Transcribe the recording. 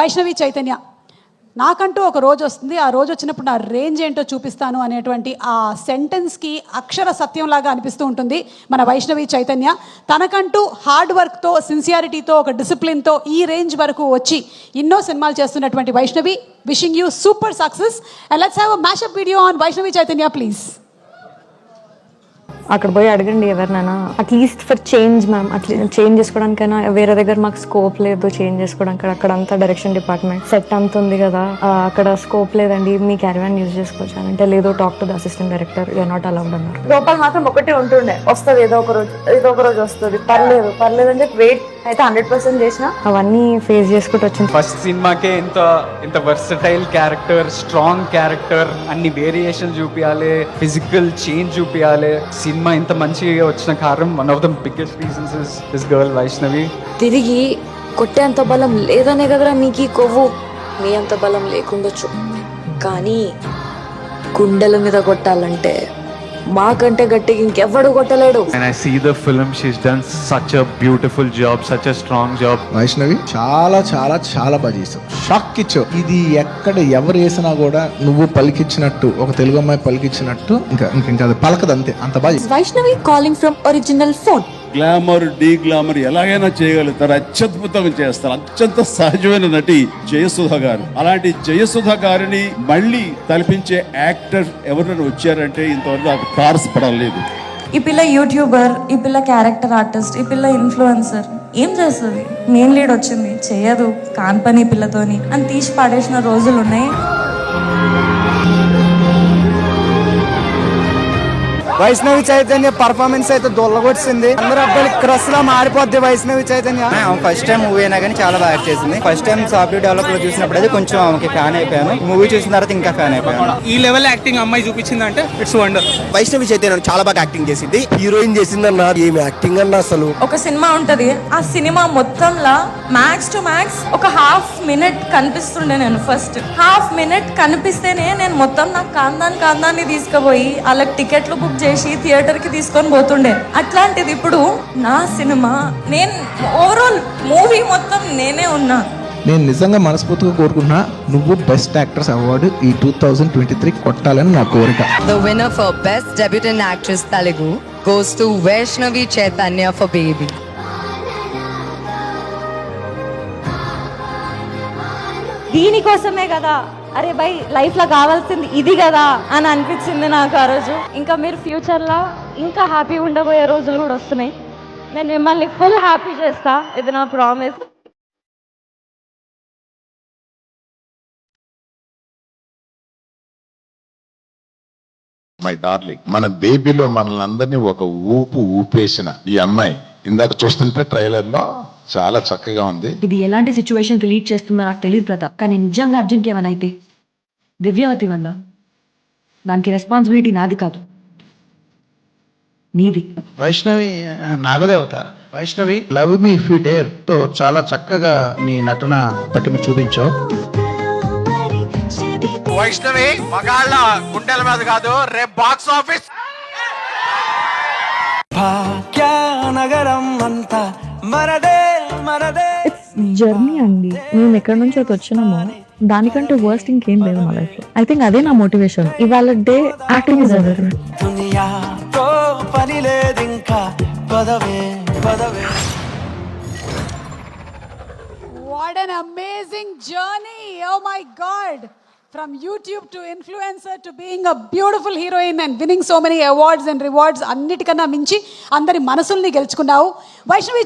వైష్ణవి చైతన్య. నాకంటూ ఒక రోజు వస్తుంది. ఆ రోజు వచ్చినప్పుడు నా రేంజ్ ఏంటో చూపిస్తాను అనేటువంటి ఆ సెంటెన్స్కి అక్షర సత్యంలాగా అనిపిస్తూ ఉంటుంది మన వైష్ణవి చైతన్య. తనకంటూ హార్డ్ వర్క్తో సిన్సియారిటీతో ఒక డిసిప్లిన్తో ఈ రేంజ్ వరకు వచ్చి ఎన్నో సినిమాలు చేస్తున్నటువంటి Vaishnavi. Wishing you super success let's have mashup video on Vaishnavi Chaitanya please అక్కడ పోయి అడగండి ఎవరినైనా. At least for change ma'am అట్లా చేంజ్ చేసుకోవడానికైనా వేరే దగ్గర మాకు స్కోప్ లేదు చేంజ్ చేసుకోవడానికి. అక్కడ అంతా డైరెక్షన్ డిపార్ట్మెంట్ సెట్ అంత ఉంది కదా. అక్కడ స్కోప్ లేదండి. మీ క్యారీవన్ యూజ్ చేసుకోవచ్చు? అని అంటే లేదు talk to the assistant director you're not allowed అన్నారు. లోపల మాత్రం ఒకటే ఉంటుండే. వస్తుంది ఏదో ఒక రోజు ఏదో ఒక రోజు వస్తుంది. పర్లేదు. పర్లేదు అంటే వెయిట్ అయితే హండ్రెడ్ పర్సెంట్ చేసిన? అవన్నీ ఫేస్ చేసుకుంటూ వచ్చింది. ఫస్ట్ సినిమాకే ఇంత ఇంత వర్సటైల్ క్యారెక్టర్ స్ట్రాంగ్ క్యారెక్టర్ అన్ని వేరియేషన్ చూపించాలి ఫిజికల్ చేంజ్ చూపించాలి సినిమా ఇంత మంచిగా వచ్చిన కారణం one of the biggest reasons is this girl Vaishnavi తిరిగి కొట్టేంత బలం లేదనే కదరా మీకు ఈ కొవ్వు? మీ అంత బలం లేకుండొచ్చు. కానీ గుండెల మీద కొట్టాలంటే మాకంటే గట్టిగా ఇంకెవ్వడు కొట్టలేడు And I see the film, she's done such a beautiful job, such a strong job. Vaishnavi చాలా చాలా చాలా బాగా చేసావు షాక్ ఇచ్చావు ఇది ఎక్కడ ఎవరు వేసినా కూడా నువ్వు పలికిచ్చినట్టు ఒక తెలుగు అమ్మాయి పలికిచ్చినట్టు ఇంకా ఇంకా ఇంకా అది పలకదు అంతే అంత బాగా. Vaishnavi calling from original phone glamour de glamour ఎలాగైనా చేయగలుగుతారు. అత్యద్భుతంగా చేస్తారు. అత్యంత సహజమైన నటి జయసుధ గారు. అలాంటి జయసుధ గారిని మళ్ళీ తలపించే యాక్టర్ ఎవరైనా వచ్చారంటే ఇంతవరకు నాకు పడలేదు ఈ పిల్ల యూట్యూబర్ ఈ పిల్ల క్యారెక్టర్ ఆర్టిస్ట్ ఈ పిల్ల ఇన్ఫ్లుయెన్సర్ ఏం చేస్తుంది? మెయిన్ లీడ్ వచ్చింది. చేయదు. కాన్పని పిల్లతోని. అని తీసి పాడేసిన రోజులు ఉన్నాయి వైష్ణవి చైతన్య పర్ఫార్మెన్స్ అయితే దొల్లగొచ్చింది అందరూ అబ్బాయిలు క్రస్ లా మారిపోద్ది Vaishnavi Chaitanya. First time movie అయినా కానీ చాలా బాగా యాక్ట్ చేసింది. ఫస్ట్ టైం సాఫ్ట్వేర్ డెవలప్లో చూసినప్పుడు అయితే కొంచెం ఆమెకి ఫ్యాన్ అయిపోయాను. మూవీ చూసిన తర్వాత ఇంకా ఫ్యాన్ అయిపోయాను. ఈ లెవెల్ యాక్టింగ్ అమ్మాయి చూపించిందంటే ఇట్స్ వండర్ వైష్ణవి చైతన్య చాలా బాగా యాక్టింగ్ చేసింది. హీరోయిన్ చేసిందన్న ఏమి యాక్టింగ్ అన్న అసలు? ఒక సినిమా ఉంటది. ఆ సినిమా మొత్తంలో మ్యాక్స్ టు మ్యాక్స్ ఒక హాఫ్ మినిట్ కనిపిస్తుండే నేను ఫస్ట్ హాఫ్ మినిట్ కనిపిస్తేనే నేను మొత్తం నాకు కాందాన్ కాందాన్ని తీసుకుపోయి వాళ్ళకి టికెట్లు బుక్ చేసి థియేటర్కి తీసుకొని పోతుండే. అట్లాంటిది ఇప్పుడు నా సినిమా. నేను ఓవరాల్ మూవీ మొత్తం నేనే ఉన్నా. నేను నిజంగా మనస్ఫూర్తిగా కోరుకుంటున్నా నువ్వు బెస్ట్ యాక్టర్స్ అవార్డు ఈ టూ థౌజండ్ ట్వంటీ త్రీ కొట్టాలని నా కోరిక. The winner for Best Debutant Actress Telugu goes to Vaishnavi Chaitanya for Baby. దీనికోసమే కదా అరే బై లైఫ్లో కావాల్సింది ఇది కదా అని అనిపించింది నాకు ఆ రోజు. ఇంకా మీరు ఫ్యూచర్లో ఇంకా హ్యాపీ ఉండబోయే రోజులు కూడా వస్తున్నాయి. నేను మిమ్మల్ని ఫుల్ హ్యాపీ చేస్తా ఇది నా ప్రామిస్ మై డార్లింగ్ మన బేబీలో మనల్ని అందరినీ ఒక ఊపు ఊపేసిన ఈ అమ్మాయి. ఇందాక చూస్తుంటే ట్రైలర్లో చాలా చక్కగా ఉంది. ఇది ఎలాంటి సిచ్యువేషన్ రిలీట్ చేస్తుందో నాకు తెలియదు ప్రతాప్. కానీ నిజంగా అర్జున్కి ఏమైనా అయితే? దివ్యవతి వల్ల దానికి రెస్పాన్సిబిలిటీ నాది కాదు. నీది. వైష్ణవి నాగదేవత. Vaishnavi love me if you డేర్తో చాలా చక్కగా నీ నటన పట్టిమ చూపించావు వైష్ణవి మగాళ్ళ గుండెల మీద కాదు రేపు బాక్స్ ఆఫీస్ నగరం అంతా మనదే మనదే. జర్నీ అండి. మేము ఎక్కడి నుంచి అయితే వచ్చినామో దానికంటే వర్స్ట్ ఇంకేం లేదు మా లైఫ్లో. ఐ థింక్ అదే నా మోటివేషన్ ఇవాళ డే యాక్టింగ్ ఇస్ ఎవర్ దునియాతో పని లేదు ఇంకా పదవే పదవే. What an amazing journey! Oh my God! From YouTube to influencer to being a beautiful heroine and winning so many awards and rewards అన్నిటికన్నా మించి అందరి మనసుల్ని గెలుచుకున్నావు. వైష్ణవి